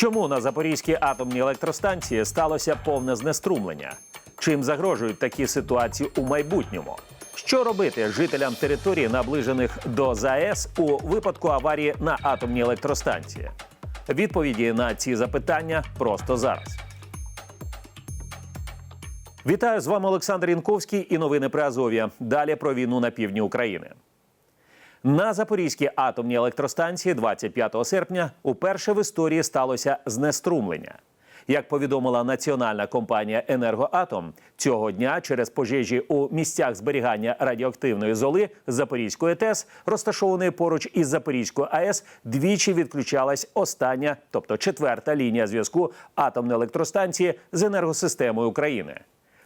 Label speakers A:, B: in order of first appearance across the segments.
A: Чому на Запорізькій атомній електростанції сталося повне знеструмлення? Чим загрожують такі ситуації у майбутньому? Що робити жителям територій, наближених до ЗАЕС у випадку аварії на атомній електростанції? Відповіді на ці запитання просто зараз. Вітаю з вами Олександр Інковський і новини про Азов'я. Далі про війну на півдні України. На Запорізькій атомній електростанції 25 серпня уперше в історії сталося знеструмлення. Як повідомила національна компанія Енергоатом, цього дня через пожежі у місцях зберігання радіоактивної золи Запорізької ТЕС, розташованої поруч із Запорізькою АЕС, двічі відключалась остання, тобто четверта лінія зв'язку атомної електростанції з енергосистемою України.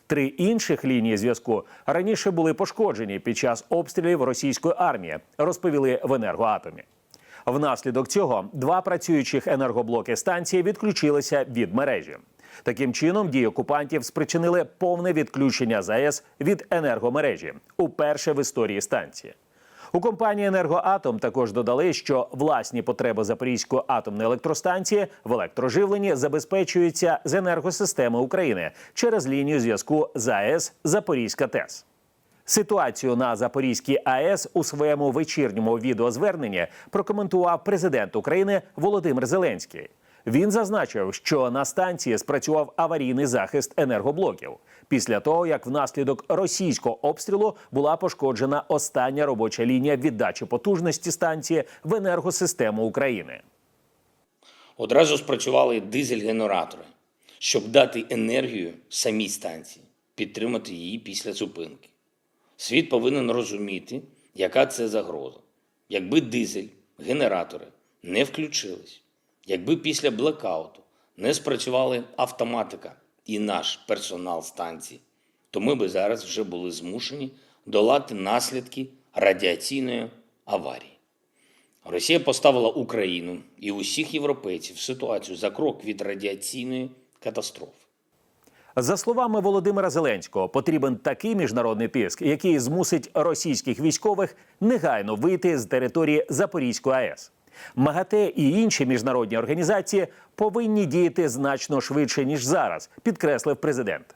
A: Три інших лінії зв'язку раніше були пошкоджені під час обстрілів російської армії, розповіли в енергоатомі. Внаслідок цього два працюючих енергоблоки станції відключилися від мережі. Таким чином, дії окупантів спричинили повне відключення ЗАЕС від енергомережі уперше в історії станції. У компанії Енергоатом також додали, що власні потреби Запорізької атомної електростанції в електроживленні забезпечуються з енергосистеми України через лінію зв'язку ЗАЕС Запорізька ТЕС. Ситуацію на Запорізькій АЕС у своєму вечірньому відеозверненні прокоментував президент України Володимир Зеленський. Він зазначив, що на станції спрацював аварійний захист енергоблоків після того, як внаслідок російського обстрілу була пошкоджена остання робоча лінія віддачі потужності станції в енергосистему України.
B: Одразу спрацювали дизель-генератори, щоб дати енергію самій станції, підтримати її після зупинки. Світ повинен розуміти, яка це загроза. Якби дизель, генератори не включились, якби після блекауту не спрацювали автоматика і наш персонал станції, то ми би зараз вже були змушені долати наслідки радіаційної аварії. Росія поставила Україну і усіх європейців в ситуацію за крок від радіаційної катастрофи.
A: За словами Володимира Зеленського, потрібен такий міжнародний тиск, який змусить російських військових негайно вийти з території Запорізької АЕС. МАГАТЕ і інші міжнародні організації повинні діяти значно швидше ніж зараз, підкреслив президент.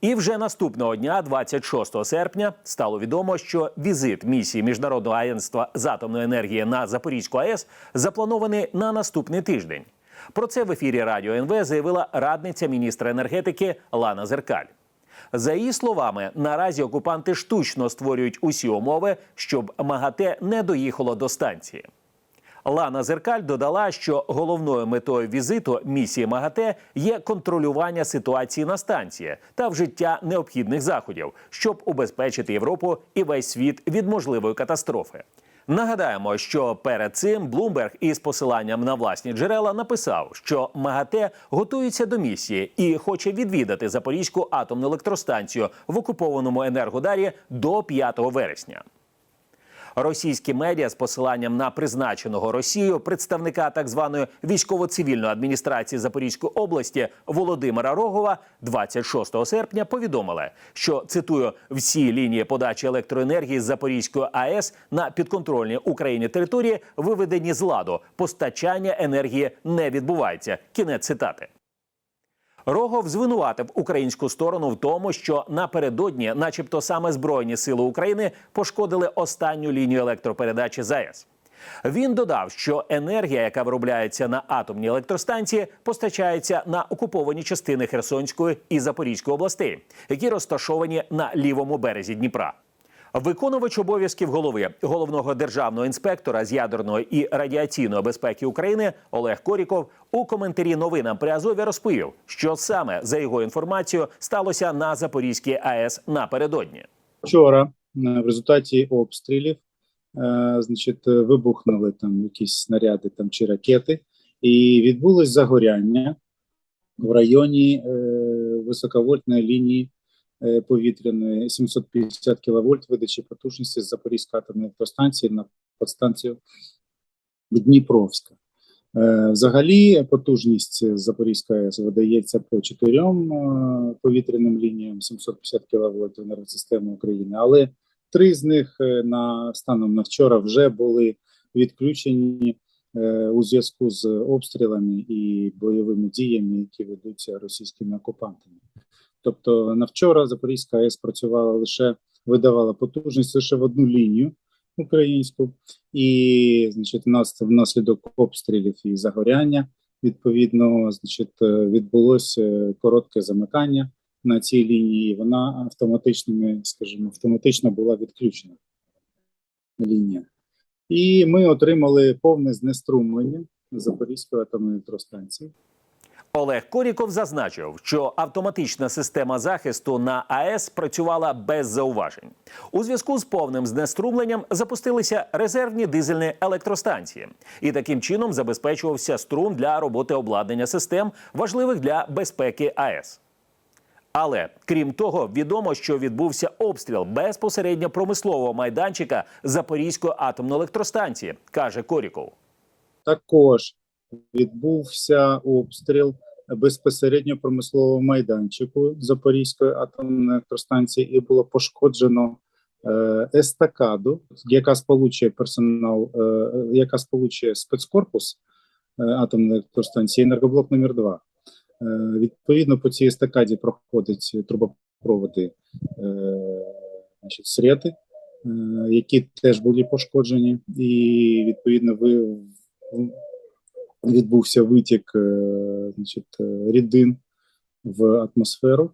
A: І вже наступного дня, 26 серпня, стало відомо, що візит місії міжнародного агентства з атомної енергії на Запорізьку АЕС запланований на наступний тиждень. Про це в ефірі Радіо НВ заявила радниця міністра енергетики Лана Зеркаль. За її словами, наразі окупанти штучно створюють усі умови, щоб МАГАТЕ не доїхало до станції. Лана Зеркаль додала, що головною метою візиту місії МАГАТЕ є контролювання ситуації на станції та вжиття необхідних заходів, щоб убезпечити Європу і весь світ від можливої катастрофи. Нагадаємо, що перед цим Блумберг із посиланням на власні джерела написав, що МАГАТЕ готується до місії і хоче відвідати Запорізьку атомну електростанцію в окупованому енергодарі до 5 вересня. Російські медіа з посиланням на призначеного Росією представника так званої військово-цивільної адміністрації Запорізької області Володимира Рогова 26 серпня повідомили, що цитую всі лінії подачі електроенергії з Запорізької АЕС на підконтрольній Україні території виведені з ладу. Постачання енергії не відбувається. Кінець цитати. Рогов звинуватив українську сторону в тому, що напередодні, начебто, саме збройні сили України пошкодили останню лінію електропередачі ЗАЕС. Він додав, що енергія, яка виробляється на атомній електростанції, постачається на окуповані частини Херсонської і Запорізької областей, які розташовані на лівому березі Дніпра. Виконувач обов'язків голови головного державного інспектора з ядерної і радіаційної безпеки України Олег Коріков у коментарі новинам при Азові розповів, що саме за його інформацією сталося на Запорізькій АЕС напередодні.
C: Вчора е, в результаті обстрілів, е, значить, вибухнули там якісь снаряди там чи ракети, і відбулось загоряння в районі е, високовольтної лінії повітряної 750 кВт видачі потужності з Запорізької атомної електростанції на подстанцію Дніпровська. Е, Взагалі потужність Запорізької АЕС видається по чотирьом е, повітряним лініям 750 кВт енергосистеми України, але три з них е, на станом на вчора вже були відключені е, у зв'язку з обстрілами і бойовими діями, які ведуться російськими окупантами. Тобто на вчора Запорізька АЕС працювала лише видавала потужність лише в одну лінію українську, і значить, нас внаслідок обстрілів і загоряння відповідно, значить, е, відбулося коротке замикання на цій лінії. Вона автоматичними, скажімо, автоматично була відключена лінія. І ми отримали повне знеструмлення Запорізької атомної електростанції.
A: Олег Коріков зазначив, що автоматична система захисту на АЕС працювала без зауважень. У зв'язку з повним знеструмленням запустилися резервні дизельні електростанції, і таким чином забезпечувався струм для роботи обладнання систем, важливих для безпеки АЕС. Але крім того, відомо, що відбувся обстріл безпосередньо промислового майданчика Запорізької атомної електростанції, каже Коріков.
C: Також відбувся обстріл безпосередньо промислового майданчику Запорізької атомної електростанції, і було пошкоджено е, естакаду, яка сполучує персонал, е, яка сполучує спецкорпус е, атомної електростанції, енергоблок номер 2 Е, відповідно, по цій естакаді проходять трубопроводи значить, срети, які теж були пошкоджені, і відповідно ви відбувся витік е, значить, е, рідин в атмосферу.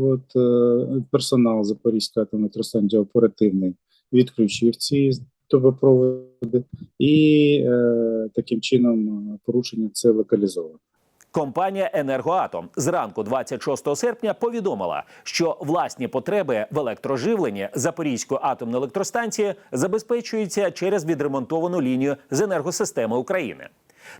C: От, е, персонал Запорізької атомної оперативний відключив ці трубопроводи, і таким чином порушення це локалізовано.
A: Компанія Енергоатом зранку 26 серпня повідомила, що власні потреби в електроживленні Запорізької атомної електростанції забезпечуються через відремонтовану лінію з енергосистеми України.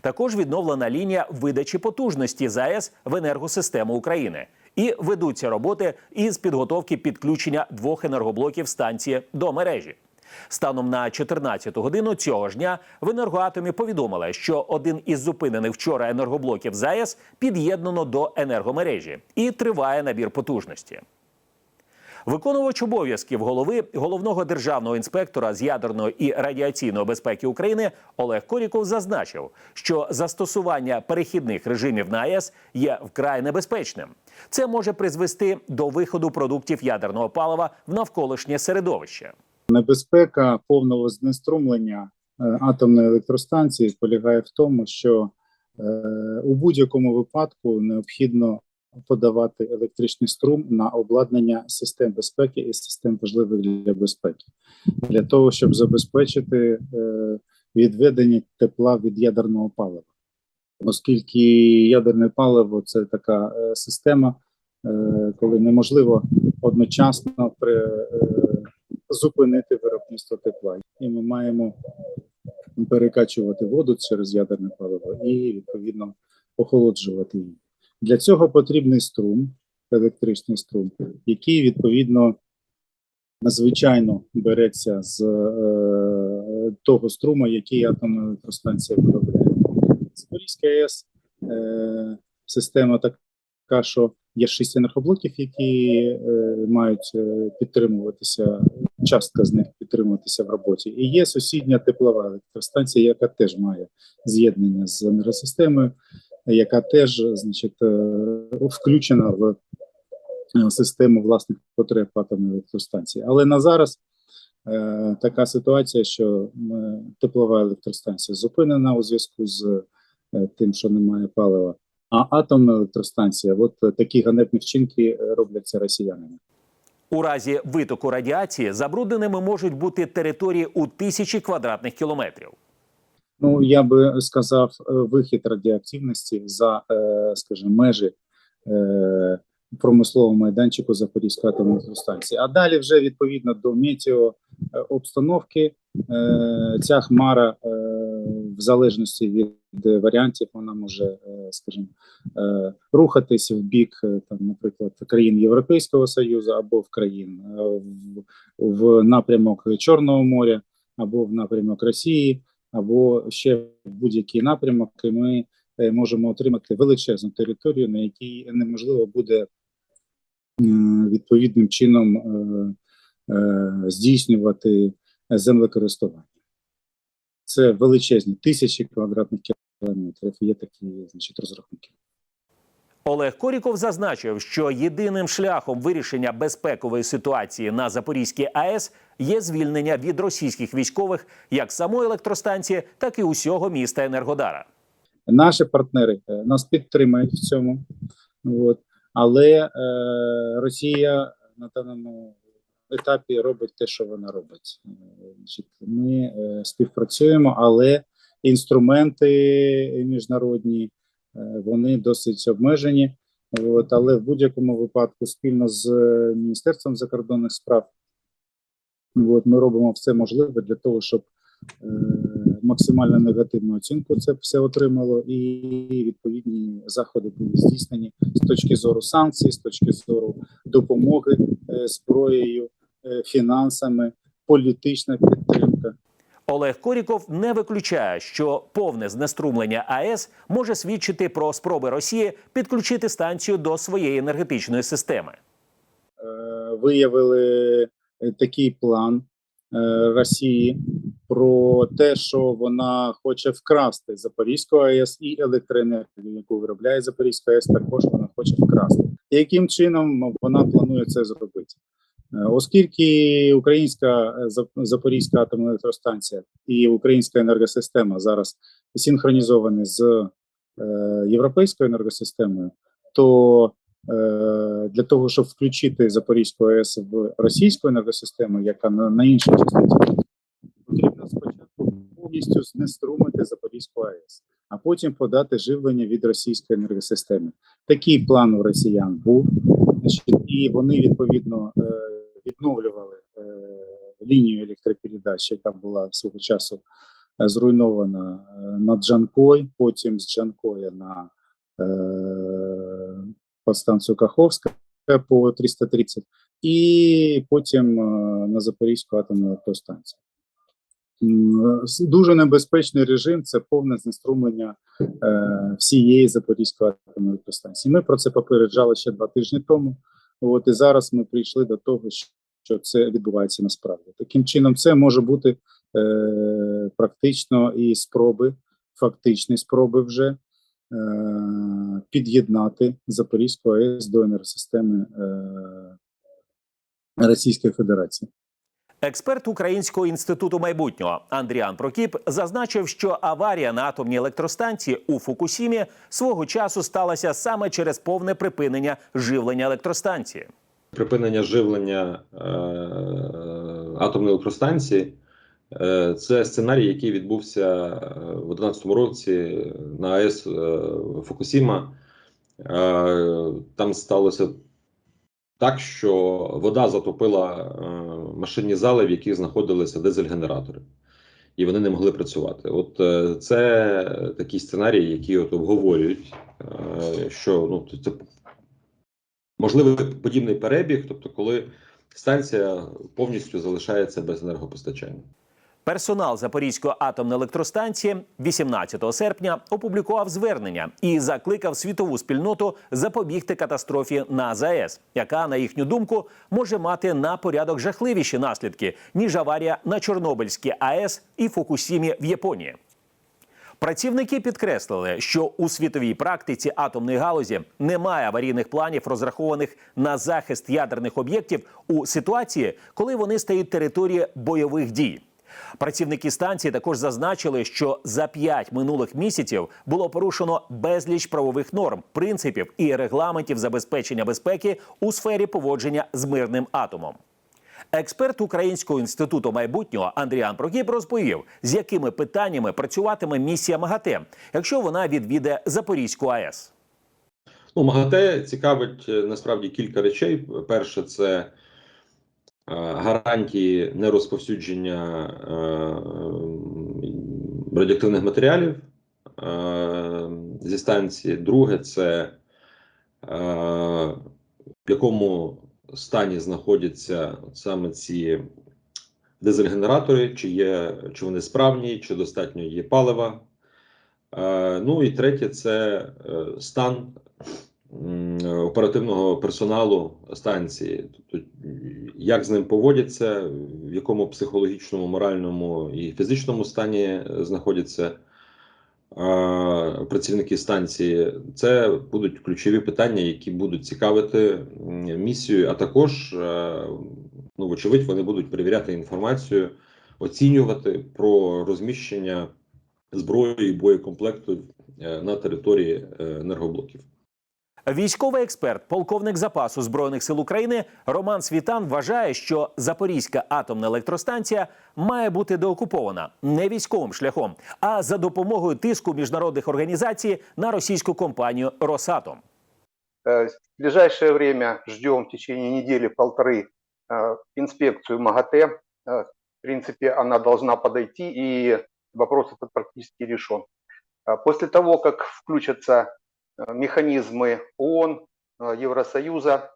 A: Також відновлена лінія видачі потужності ЗАЕС в енергосистему України. І ведуться роботи із підготовки підключення двох енергоблоків станції до мережі. Станом на 14 годину цього ж дня в енергоатомі повідомили, що один із зупинених вчора енергоблоків ЗАЕС під'єднано до енергомережі і триває набір потужності. Виконувач обов'язків голови головного державного інспектора з ядерної і радіаційної безпеки України Олег Коріков зазначив, що застосування перехідних режимів на АЕС є вкрай небезпечним. Це може призвести до виходу продуктів ядерного палива в навколишнє середовище.
C: Небезпека повного знеструмлення е, атомної електростанції полягає в тому, що е, у будь-якому випадку необхідно подавати електричний струм на обладнання систем безпеки і систем важливих для безпеки, для того, щоб забезпечити е, відведення тепла від ядерного палива. Оскільки ядерне паливо це така е, система, е, коли неможливо одночасно при зупинити виробництво тепла, і ми маємо перекачувати воду через ядерне паливо і відповідно охолоджувати її. Для цього потрібний струм, електричний струм, який відповідно звичайно береться з е, того струму, який атомна електростанція виробляє. Запорізька АЕС е, система така, що є шість енергоблоків, які е, мають е, підтримуватися, частка з них підтримуватися в роботі. І є сусідня теплова електростанція, яка теж має з'єднання з енергосистемою, яка теж значить, е, включена в е, систему власних потреб атомної електростанції. Але на зараз е, така ситуація, що е, теплова електростанція зупинена у зв'язку з е, тим, що немає палива. А атомна електростанція, от е, такі ганебні вчинки е, робляться росіянами.
A: У разі витоку радіації забрудненими можуть бути території у тисячі квадратних кілометрів.
C: Ну я би сказав, е, вихід радіоактивності за, е, скажімо, межі е, промислового майданчику Запорізької атомної електростанції. А далі вже відповідно до метео обстановки е, ця хмара, в залежності від варіантів, вона може, скажімо, рухатись в бік, там, наприклад, країн Європейського Союзу або в країн в напрямок Чорного моря, або в напрямок Росії, або ще в будь-який напрямок, і ми е, можемо отримати величезну територію, на якій неможливо буде відповідним чином е, е, здійснювати землекористування. Це величезні тисячі квадратних кілометрів. Є такі значить, розрахунки.
A: Олег Коріков зазначив, що єдиним шляхом вирішення безпекової ситуації на Запорізькій АЕС є звільнення від російських військових як самої електростанції, так і усього міста Енергодара.
C: Наші партнери е, нас підтримують в цьому. От. Але е, Росія на даному етапі робить те, що вона робить. Е, ми е, співпрацюємо, але інструменти міжнародні вони досить обмежені. От, але в будь-якому випадку спільно з е, Міністерством закордонних справ от, ми робимо все можливе для того, щоб е, максимально негативну оцінку це все отримало, і відповідні заходи були здійснені з точки зору санкцій, з точки зору допомоги е, зброєю, е, фінансами, політична підтримка.
A: Олег Коріков не виключає, що повне знеструмлення АЕС може свідчити про спроби Росії підключити станцію до своєї енергетичної системи.
C: Е, Виявили е, такий план е, Росії про те, що вона хоче вкрасти Запорізьку АЕС і електроенергію, яку виробляє Запорізька АЕС, також вона хоче вкрасти. Яким чином вона планує це зробити? Е, Оскільки українська е, Запорізька атомна електростанція і українська енергосистема зараз синхронізовані з е, європейською енергосистемою, то для того, щоб включити Запорізьку АЕС в російську енергосистему, яка на, на іншій частині, потрібно спочатку повністю знеструмити Запорізьку АЕС, а потім подати живлення від російської енергосистеми. Такий план у росіян був, і вони відповідно відновлювали е, лінію електропередач, яка була свого часу е, зруйнована е, на Джанкой, потім з Джанкоя на подстанцію Каховська по 330, і потім на Запорізьку атомну електростанцію. Дуже небезпечний режим це повне знеструмлення е, всієї Запорізької атомної електростанції. Ми про це попереджали ще два тижні тому. От і зараз ми прийшли до того, що- це відбувається насправді. Таким чином, це може бути е, практично і спроби, фактичні спроби вже е, під'єднати Запорізьку АЕС до енергосистеми е, Російської Федерації.
A: Експерт Українського інституту майбутнього Андріан Прокіп зазначив, що аварія на атомній електростанції у Фукусімі свого часу сталася саме через повне припинення живлення електростанції.
D: Припинення живлення е, атомної електростанції е, це сценарій, який відбувся е, в 2011 році на АЕС е, Фукусіма. Е, там сталося так, що вода затопила е, машинні зали, в яких знаходилися дизель-генератори, і вони не могли працювати. От е, це такий сценарій, які от обговорюють, е, що ну, це можливий подібний перебіг, тобто, коли станція повністю залишається без енергопостачання.
A: Персонал Запорізької атомної електростанції 18 серпня опублікував звернення і закликав світову спільноту запобігти катастрофі на ЗАЕС, яка, на їхню думку, може мати на порядок жахливіші наслідки ніж аварія на Чорнобильській АЕС і Фукусімі в Японії. Працівники підкреслили, що у світовій практиці атомної галузі немає аварійних планів, розрахованих на захист ядерних об'єктів у ситуації, коли вони стають територією бойових дій. Працівники станції також зазначили, що за п'ять минулих місяців було порушено безліч правових норм, принципів і регламентів забезпечення безпеки у сфері поводження з мирним атомом. Експерт Українського інституту майбутнього Андріан Прокіп розповів, з якими питаннями працюватиме місія МАГАТЕ, якщо вона відвіде Запорізьку АЕС.
D: Ну, МАГАТЕ цікавить е, насправді кілька речей. Перше, це гарантії нерозповсюдження е, радіоактивних матеріалів е, зі станції. Друге, це е, в якому стані знаходяться саме ці дизель-генератори, чи є чи вони справні, чи достатньо є палива. Е, ну і третє, це е, стан оперативного персоналу станції, тобто як з ним поводяться, в якому психологічному, моральному і фізичному стані е, знаходяться працівники станції, це будуть ключові питання, які будуть цікавити місію, а також, е, ну, вочевидь, вони будуть перевіряти інформацію, оцінювати про розміщення зброї і боєкомплекту е, на території енергоблоків.
A: Військовий експерт, полковник запасу збройних сил України Роман Світан вважає, що Запорізька атомна електростанція має бути деокупована не військовим шляхом, а за допомогою тиску міжнародних організацій на російську компанію Росатом.
E: Э, В ближайшее время ждем в течение недели-полторы э, инспекцию МАГАТЭ. Э, В принципе, она должна подойти, и вопрос этот практически решен. А После того, как включатся э, механизмы ООН, э, Евросоюза,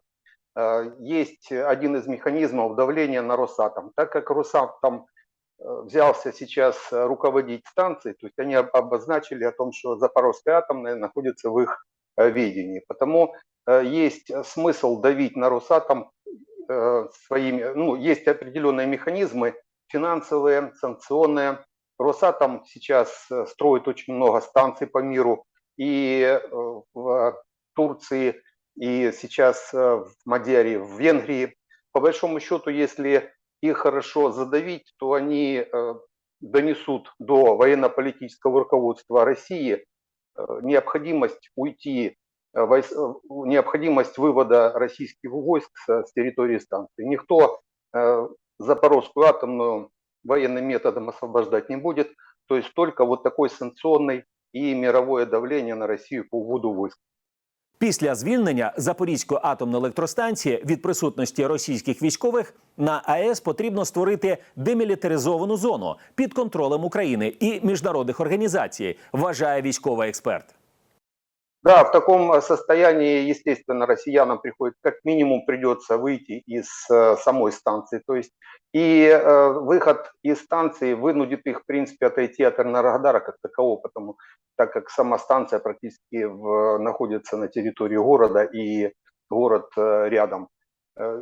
E: э, есть один из механизмов давления на Росатом. Так как Росатом э, взялся сейчас э, руководить станцией, то есть они об- обозначили о том, что Запорожская атомная находится в их э, видении. Потому э, есть э, смысл давить на Росатом э, своими, ну, есть определенные механизмы финансовые, санкционные. Росатом сейчас э, строит очень много станций по миру, и э, в Турции, и сейчас э, в Мадяре, в Венгрии. По большому счету, если их хорошо задавить, то они э, донесут до военно-политического руководства России необходимость уйти необходимость вывода российских войск с, территории станции. Никто Запорожскую атомную военным методом освобождать не будет. То есть только вот такой санкционный и мировое давление на Россию по вводу войск.
A: Після звільнення Запорізької атомної електростанції від присутності російських військових на АЕС потрібно створити демілітаризовану зону під контролем України і міжнародних організацій, вважає військовий експерт.
E: Да, в таком состоянии, естественно, россиянам приходит, как минимум придется выйти из э, самой станции. То есть и э, выход из станции вынудит их, в принципе, отойти от Энергодара как такового, потому так как сама станция практически в, находится на территории города и город э, рядом.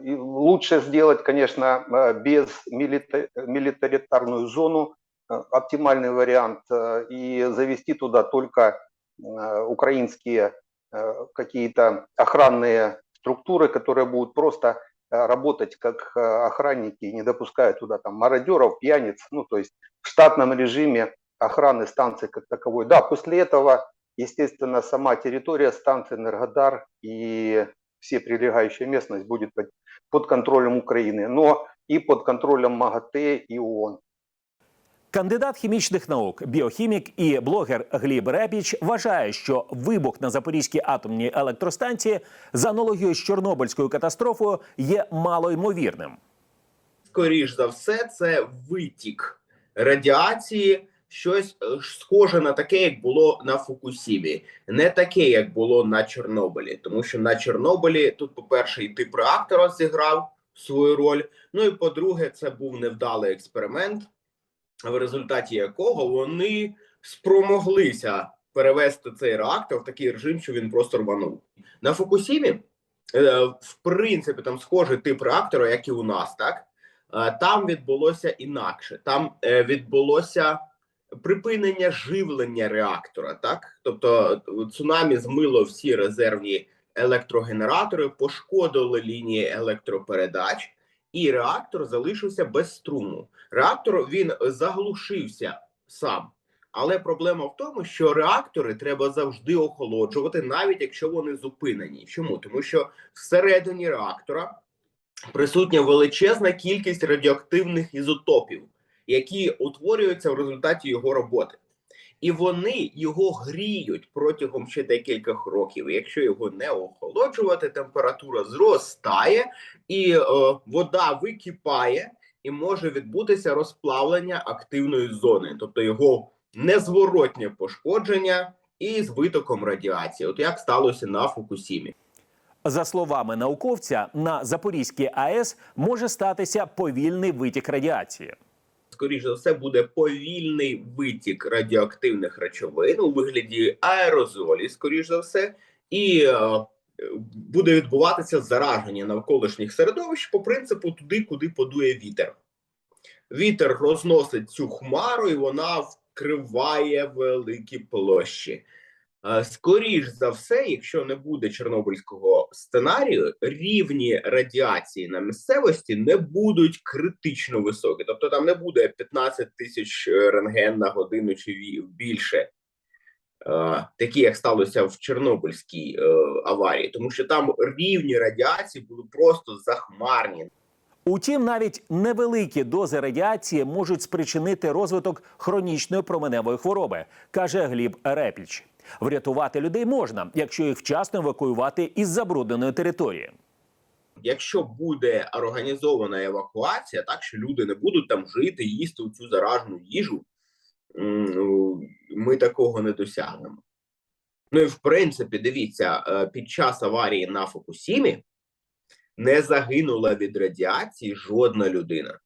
E: И лучше сделать, конечно, без милита- милитаритарную зону, оптимальный вариант, и завести туда только украинские э, какие-то охранные структуры, которые будут просто э, работать как э, охранники, не допуская туда там мародеров, пьяниц, ну то есть в штатном режиме охраны станции как таковой. Да, после этого, естественно, сама территория станции Энергодар и все прилегающая местность будет под, под контролем Украины, но и под контролем МАГАТЭ и ООН.
A: Кандидат хімічних наук, біохімік і блогер Гліб Репіч вважає, що вибух на Запорізькій атомній електростанції за аналогією з Чорнобильською катастрофою є малоймовірним.
F: скоріш за все, це витік радіації, щось е, схоже на таке, як було на Фукусімі, не таке, як було на Чорнобилі. Тому що на Чорнобилі тут, по-перше, і тип реактора зіграв свою роль. Ну і по-друге, це був невдалий експеримент, в результаті якого вони спромоглися перевести цей реактор в такий режим, що він просто рванув. На Фукусімі, е, в принципі, там схожий тип реактора, як і у нас, так. Е, Там відбулося інакше. Там е, відбулося припинення живлення реактора. Так, тобто цунамі змило всі резервні електрогенератори, пошкодили лінії електропередач, і реактор залишився без струму. Реактор він заглушився сам. Але проблема в тому, що реактори треба завжди охолоджувати, навіть якщо вони зупинені. Чому? Тому що всередині реактора присутня величезна кількість радіоактивних ізотопів, які утворюються в результаті його роботи. І вони його гріють протягом ще декількох років. Якщо його не охолоджувати, температура зростає, і е, вода википає, і може відбутися розплавлення активної зони, тобто його незворотнє пошкодження і з витоком радіації. От як сталося на Фукусімі.
A: За словами науковця, на Запорізькій АЕС може статися повільний витік радіації.
F: Скоріш за все, буде повільний витік радіоактивних речовин у вигляді аерозолі, скоріш за все, і е, буде відбуватися зараження навколишніх середовищ по принципу туди, куди подує вітер. Вітер розносить цю хмару, і вона вкриває великі площі. Е, Скоріш за все, якщо не буде чорнобильського сценарію, рівні радіації на місцевості не будуть критично високі. Тобто там не буде 15 тисяч е, рентген на годину чи більше, е, такі як сталося в Чорнобильській аварії, тому що там рівні радіації були просто захмарні.
A: Утім, навіть невеликі дози радіації можуть спричинити розвиток хронічної променевої хвороби, каже Гліб Репіч. Врятувати людей можна, якщо їх вчасно евакуювати із забрудненої території.
F: якщо буде організована евакуація, так що люди не будуть там жити, їсти цю заражену їжу, ну, ми такого не досягнемо. Ну і в принципі, дивіться, е, під час аварії на Фукусімі не загинула від радіації жодна людина.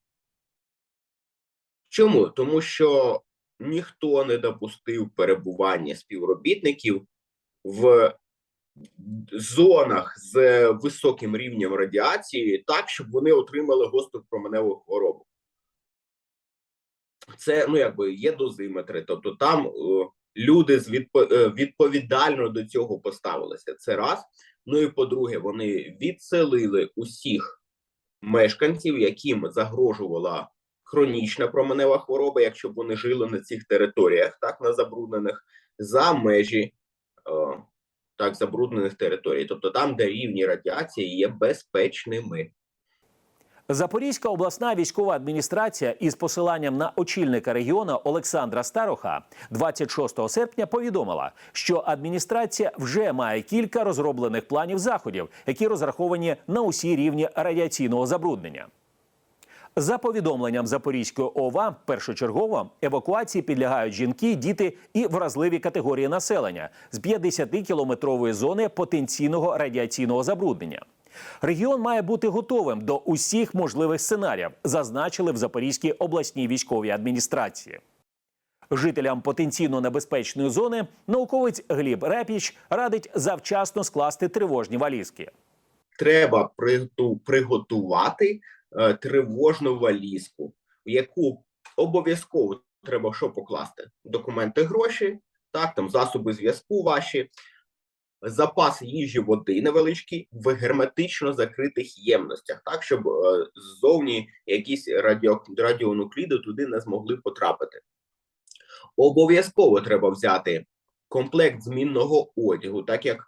F: Чому? Тому що ніхто не допустив перебування співробітників в зонах з високим рівнем радіації так, щоб вони отримали гостру променеву хворобу. Це ну якби є дозиметри, тобто там е, люди з відпо- е, відповідально до цього поставилися. Це раз. Ну і по-друге, вони відселили усіх мешканців, яким загрожувала хронічна променева хвороба, якщо б вони жили на цих територіях, так на забруднених, за межі е, так забруднених територій, тобто там, де рівні радіації є безпечними.
A: Запорізька обласна військова адміністрація із посиланням на очільника регіону Олександра Староха 26 серпня повідомила, що адміністрація вже має кілька розроблених планів заходів, які розраховані на усі рівні радіаційного забруднення. За повідомленням Запорізької ОВА, першочергово евакуації підлягають жінки, діти і вразливі категорії населення з 50-кілометрової зони потенційного радіаційного забруднення. Регіон має бути готовим до усіх можливих сценаріїв, зазначили в Запорізькій обласній військовій адміністрації. Жителям потенційно небезпечної зони науковець Гліб Репіч радить завчасно скласти тривожні валізки.
F: Треба приготувати тривожну валізку, в яку обов'язково треба що покласти: документи, гроші, так там засоби зв'язку ваші, запас їжі води невеличкі в герметично закритих ємностях, так щоб е, ззовні якісь радіо, радіонукліди туди не змогли потрапити. Обов'язково треба взяти комплект змінного одягу, так як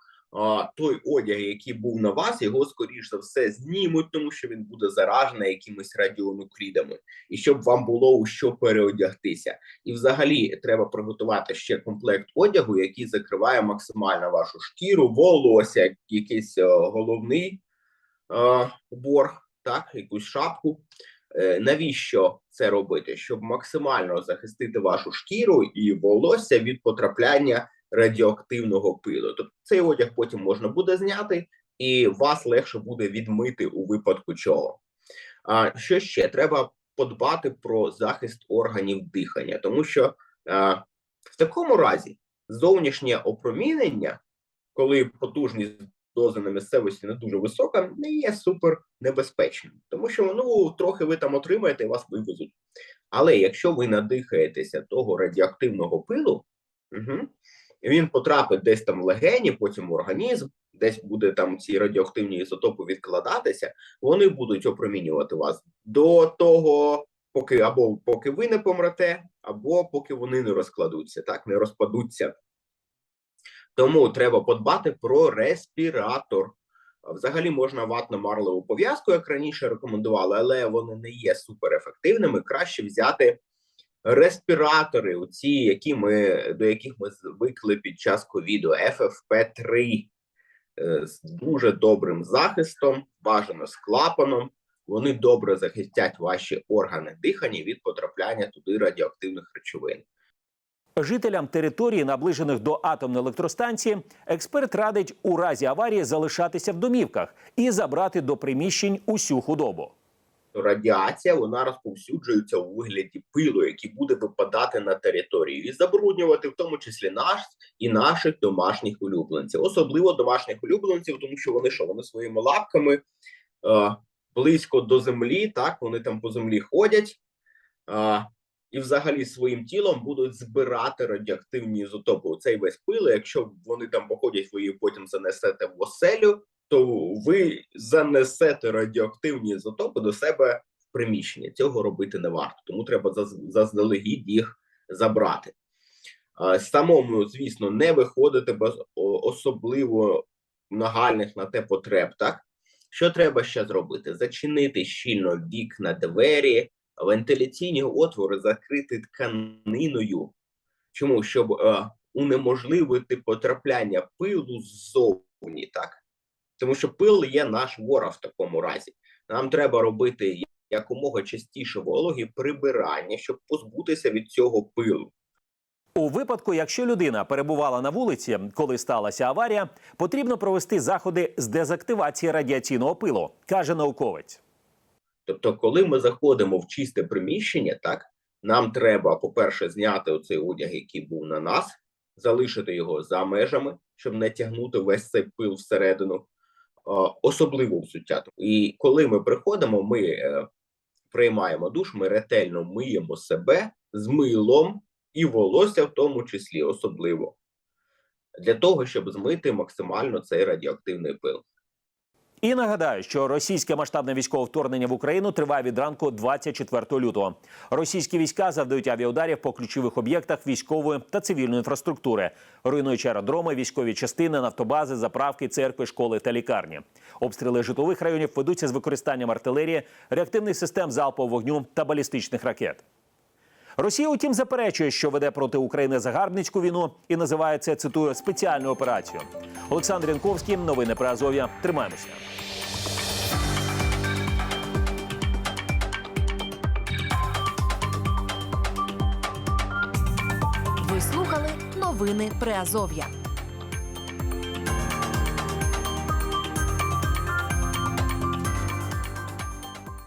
F: той одяг, який був на вас, його скоріш за все знімуть, тому що він буде заражений якимись радіонуклідами, і щоб вам було у що переодягтися. І взагалі треба приготувати ще комплект одягу, який закриває максимально вашу шкіру, волосся, якийсь е, головний е, убор, так, якусь шапку. Е, навіщо це робити? Щоб максимально захистити вашу шкіру і волосся від потрапляння радіоактивного пилу. Тобто цей одяг потім можна буде зняти, і вас легше буде відмити у випадку чого. А що ще треба подбати про захист органів дихання, тому що а, в такому разі зовнішнє опромінення, коли потужність дози на місцевості не дуже висока, не є супер небезпечним, тому що ну трохи ви там отримаєте, і вас вивезуть. Але якщо ви надихаєтеся того радіоактивного пилу, угу, він потрапить десь там в легені, потім в організм, десь буде там ці радіоактивні ізотопи відкладатися, вони будуть опромінювати вас до того, поки або поки ви не помрете, або поки вони не розкладуться, так не розпадуться. Тому треба подбати про респіратор. Взагалі можна ватно-марлеву пов'язку, як раніше рекомендували, але вони не є суперефективними. Краще взяти респіратори, оці, які ми, до яких ми звикли під час ковіду, FFP3 е, з дуже добрим захистом, бажано з клапаном. Вони добре захистять ваші органи дихання від потрапляння туди радіоактивних речовин.
A: Жителям території, наближених до атомної електростанції, експерт радить у разі аварії залишатися в домівках і забрати до приміщень усю худобу.
F: То радіація вона розповсюджується у вигляді пилу, який буде випадати на територію і забруднювати в тому числі наш і наших домашніх улюбленців, особливо домашніх улюбленців, тому що вони що вони своїми лапками е, близько до землі, так вони там по землі ходять. Е, і взагалі своїм тілом будуть збирати радіоактивні ізотопи. Цей весь пил, якщо вони там походять, ви її потім занесете в оселю, то ви занесете радіоактивні ізотопи до себе в приміщення. Цього робити не варто, тому треба заздалегідь їх забрати. Самому, звісно, не виходити без особливо нагальних на те потреб. Так що треба ще зробити? Зачинити щільно вікна, двері, вентиляційні отвори закрити тканиною. Чому? Щоб е, унеможливити потрапляння пилу ззовні, так? Тому що пил є наш ворог в такому разі. Нам треба робити якомога частіше вологі прибирання, щоб позбутися від цього пилу.
A: У випадку, якщо людина перебувала на вулиці, коли сталася аварія, потрібно провести заходи з дезактивації радіаційного пилу, каже науковець.
F: Тобто, коли ми заходимо в чисте приміщення, так нам треба, по-перше, зняти оцей одяг, який був на нас, залишити його за межами, щоб не тягнути весь цей пил всередину, особливо взуття. І коли ми приходимо, ми е, приймаємо душ, ми ретельно миємо себе з милом і волосся, в тому числі особливо, для того, щоб змити максимально цей радіоактивний пил.
A: І нагадаю, що російське масштабне військове вторгнення в Україну триває від ранку 24 лютого. Російські війська завдають авіаударів по ключових об'єктах військової та цивільної інфраструктури, руйнуючи аеродроми, військові частини, нафтобази, заправки, церкви, школи та лікарні. Обстріли житлових районів ведуться з використанням артилерії, реактивних систем залпового вогню та балістичних ракет. Росія, утім, заперечує, що веде проти України загарбницьку війну і називає це цитую спеціальну операцію. Олександр Янковський, новини про Азов'я. Тримаємося.
G: Ви слухали новини Приазов'я.